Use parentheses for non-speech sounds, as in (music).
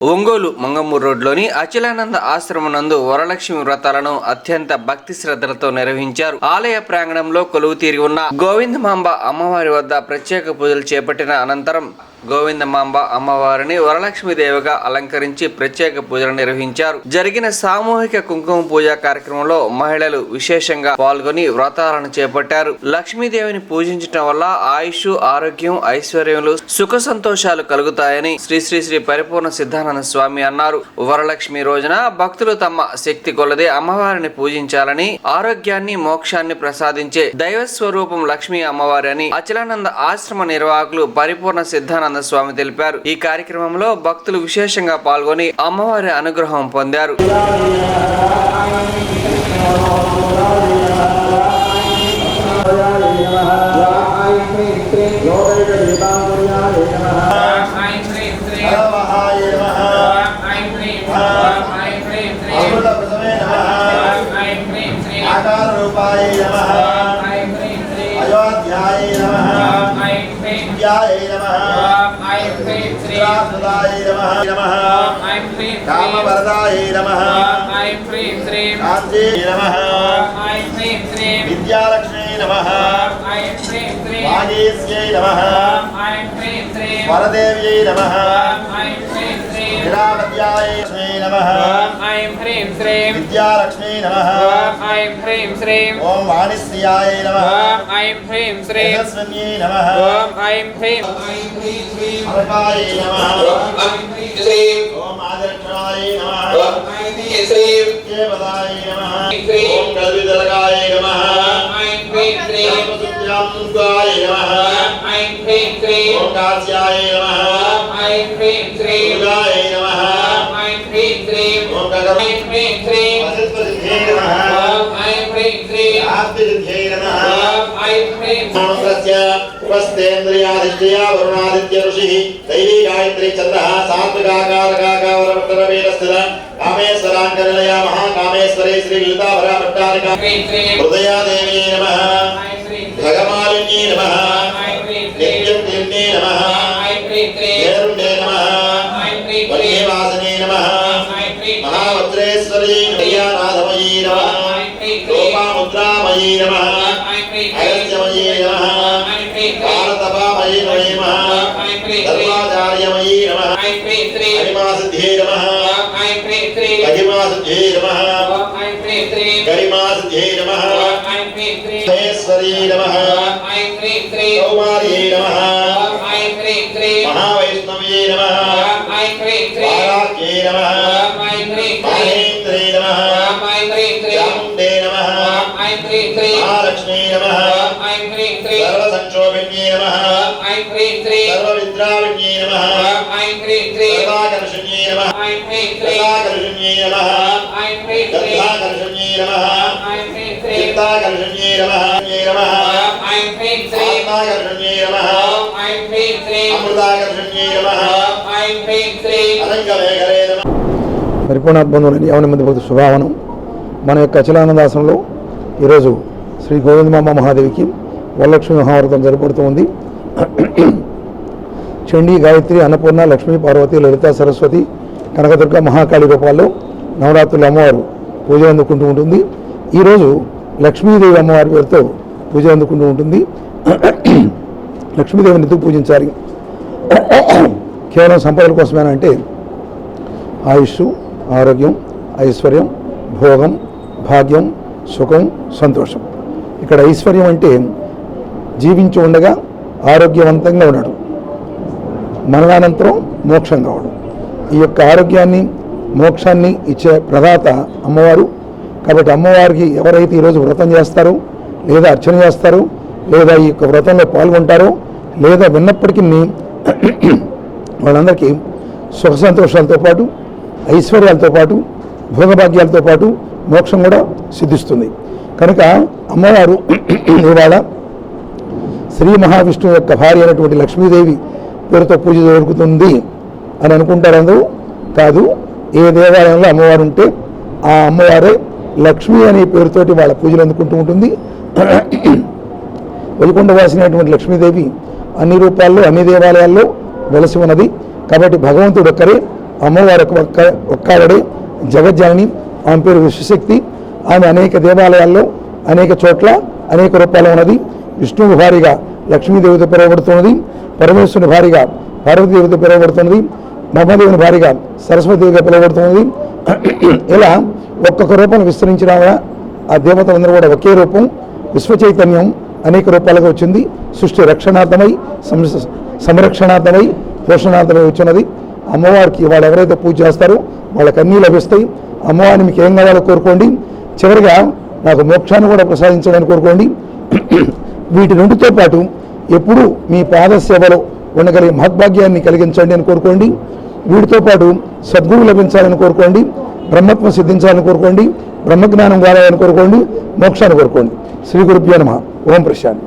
ఒంగోలు మంగమూరు రోడ్లోని అచలానంద ఆశ్రమం నందు వరలక్ష్మి వ్రతాలను అత్యంత భక్తి శ్రద్ధలతో నిర్వహించారు. ఆలయ ప్రాంగణంలో కొలువు తీరి ఉన్న గోవిందమాంబ అమ్మవారి వద్ద ప్రత్యేక పూజలు చేపట్టిన అనంతరం గోవిందమాంబ అమ్మవారిని వరలక్ష్మీదేవిగా అలంకరించి ప్రత్యేక పూజలు నిర్వహించారు. జరిగిన సామూహిక కుంకుమ పూజ కార్యక్రమంలో మహిళలు విశేషంగా పాల్గొని వ్రతాలను చేపట్టారు. లక్ష్మీదేవిని పూజించటం వల్ల ఆయుష్ ఆరోగ్యం ఐశ్వర్యములు సుఖ సంతోషాలు కలుగుతాయని శ్రీ శ్రీ శ్రీ పరిపూర్ణ సిద్ధానంద స్వామి అన్నారు. వరలక్ష్మి రోజున భక్తులు తమ శక్తి కొలది అమ్మవారిని పూజించాలని ఆరోగ్యాన్ని మోక్షాన్ని ప్రసాదించే దైవ స్వరూపం లక్ష్మీ అమ్మవారి అని అచలానంద ఆశ్రమ నిర్వాహకులు పరిపూర్ణ సిద్ధానంద స్వామి తెలిపారు. ఈ కార్యక్రమంలో భక్తులు విశేషంగా పాల్గొని అమ్మవారి అనుగ్రహం పొందారు. ఐం హ్రీం హ్రీం శ్రీం శ్రీరాసుదాయ నమ. నమ. ఐం హ్రీం శ్రీం కామవరదాయ నమ. ఐం హ్రీం శ్రీం కాంచీ నమ. ఐం హ్రీం శ్రీం. విద్యాలక్ష్మీ నమ. ఐం హ్రీం శ్రీం. వాగీస్యై నమ ఐం హ్రీం శ్రీం వరదేవ్యై నమ. ఐం హ్రీం శ్రీం. విరామత్యాయ లక్ష్మీ నమ. ఐం హ్రీం. శ్రీం విద్యాలక్ష్మీ నమ. ఐం హ్రీం శ్రీం ఓం వాణిశ్రియాయ నమ. ఐం హ్రీం శ్రీం తేజస్విన్యై నమ. ఓం ఐం హ్రీం ఐం హ్రీం శ్రీం. అల్పాయ నమ. ఐం హ్రీం శ్రీం. ఓం ఆదర్శనాయ నమ. ఐం స్వస్తేంద్రియాదిష్ట్యా వరుణాదిత్య ఋషి దైవీ గాయత్రి చంద్ర సాత్వికాకారకాకావరవర్తనవేరస్థిత కామేశ్వరాంకరలయా మహాకామేశ్వరే శ్రీ లలితాభరా భట్టారికా హృదయాదేవి నమ భగమాలిన్యే నమ ముద్రామయీ నమ। ఐరత్యమయీ నమ। భారతపామయీ మయీ నమ। సర్వాచార్యమయీ నమ। హరిమాసిద్ధ్యే నమ। మహిమాసిద్ధ్యే నమ। గరిమాసిద్ధ్యే నమ। మహేశ్వరీ నమ। కౌమార్యే నమ। మహావైష్ణవ్యే నమ। సర్వ సంక్షోభిణ్యే నమః. ఐం హ్రీం శ్రీ సర్వ విద్రావిణ్యే నమః. ఐం హ్రీం శ్రీ సర్వాకర్షణ్యే నమః. ఐం హ్రీం శ్రీ సర్వాకర్షణ్యే నమః. ఐం హ్రీం శ్రీ సర్వాకర్షణ్యే నమః. ఐం హ్రీం శ్రీ చిత్తాకర్షణ్యే నమః. నమః ఐం హ్రీం శ్రీ ఆత్మాకర్షణ్యే నమః. ఐం హ్రీం శ్రీ అమృతాకర్షణ్యే నమః. ఐం హ్రీం శ్రీ అరంగవేగలే నమః పరిపూర్ణాత్మందులని యవన మంది భక్తి స్వభావనం మన యొక్క అచలానందాసనంలో ఈరోజు శ్రీ గోవిందమామ మహాదేవికి వరలక్ష్మి మహావ్రతం జరపడుతూ ఉంది. చండీ గాయత్రి అన్నపూర్ణ లక్ష్మీ పార్వతి లలిత సరస్వతి కనకదుర్గ మహాకాళి రూపాల్లో నవరాత్రులు అమ్మవారు పూజ అందుకుంటూ ఉంటుంది. ఈరోజు లక్ష్మీదేవి అమ్మవారి పేరుతో పూజ అందుకుంటూ ఉంటుంది. లక్ష్మీదేవిని ఎందుకు పూజించాలి? కేవలం సంపదల కోసమేనా అంటే ఆయుష్ ఆరోగ్యం ఐశ్వర్యం భోగం భాగ్యం సుఖం సంతోషం. ఇక్కడ ఐశ్వర్యం అంటే జీవించి ఉండగా ఆరోగ్యవంతంగా ఉండడం మరణానంతరం మోక్షం కావడం. ఈ యొక్క ఆరోగ్యాన్ని మోక్షాన్ని ఇచ్చే ప్రదాత అమ్మవారు. కాబట్టి అమ్మవారికి ఎవరైతే ఈరోజు వ్రతం చేస్తారో లేదా అర్చన చేస్తారో లేదా ఈ యొక్క వ్రతంలో పాల్గొంటారో లేదా విన్నప్పటికీ (clears throat) వాళ్ళందరికీ సుఖ సంతోషాలతో పాటు ఐశ్వర్యాలతో పాటు భోగభాగ్యాలతో పాటు మోక్షం కూడా సిద్ధిస్తుంది. కనుక అమ్మవారు (clears throat) ఇవాళ శ్రీ మహావిష్ణువు యొక్క భార్య అయినటువంటి లక్ష్మీదేవి పేరుతో పూజ దొరుకుతుంది అని అనుకుంటారు అందరూ. కాదు ఏ దేవాలయంలో అమ్మవారు ఉంటే ఆ అమ్మవారే లక్ష్మి అనే పేరుతోటి వాళ్ళ పూజలు అందుకుంటూ ఉంటుంది. వైకుంఠవాసినటువంటి లక్ష్మీదేవి అన్ని రూపాల్లో అన్ని దేవాలయాల్లో వెలసి ఉన్నది. కాబట్టి భగవంతుడు ఒక్కరే అమ్మవారు ఒక ఒక్క ఒక్కడే జగజ్జాని ఆమె పేరు విశ్వశక్తి. ఆమె అనేక దేవాలయాల్లో అనేక చోట్ల అనేక రూపాల్లో ఉన్నది. విష్ణువు భారీగా లక్ష్మీదేవితో పిలువబడుతున్నది పరమేశ్వరుని భారీగా పార్వతీదేవితో పిలువబడుతున్నది బ్రహ్మదేవుని భారీగా సరస్వతిదేవిగా పిలువబడుతున్నది. (clears throat) ఇలా ఒక్కొక్క రూపం విస్తరించిన ఆవిడ, ఆ దేవతలందరూ కూడా ఒకే రూపం విశ్వ చైతన్యం అనేక రూపాలుగా వచ్చింది. సృష్టి రక్షణార్థమై సం- సంరక్షణార్థమై పోషణార్థమై వచ్చినది. అమ్మవారికి వాళ్ళు ఎవరైతే పూజ చేస్తారో వాళ్ళకి అన్నీ లభిస్తాయి. అమ్మవారిని మీకు ఏం కావాలో కోరుకోండి. చివరిగా నాకు మోక్షాన్ని కూడా ప్రసాదించడానికి కోరుకోండి. (clears throat) వీటి రెండుతో పాటు ఎప్పుడు మీ పాద సేవలో ఉండగలిగే మహద్భాగ్యాన్ని కలిగించండి అని కోరుకోండి. వీటితో పాటు సద్గురు లభించాలని కోరుకోండి. బ్రహ్మత్వం సిద్ధించాలని కోరుకోండి. బ్రహ్మజ్ఞానం కావాలని కోరుకోండి. మోక్షాన్ని కోరుకోండి. శ్రీ గురుభ్యో నమ. ఓం ప్రశాంత్.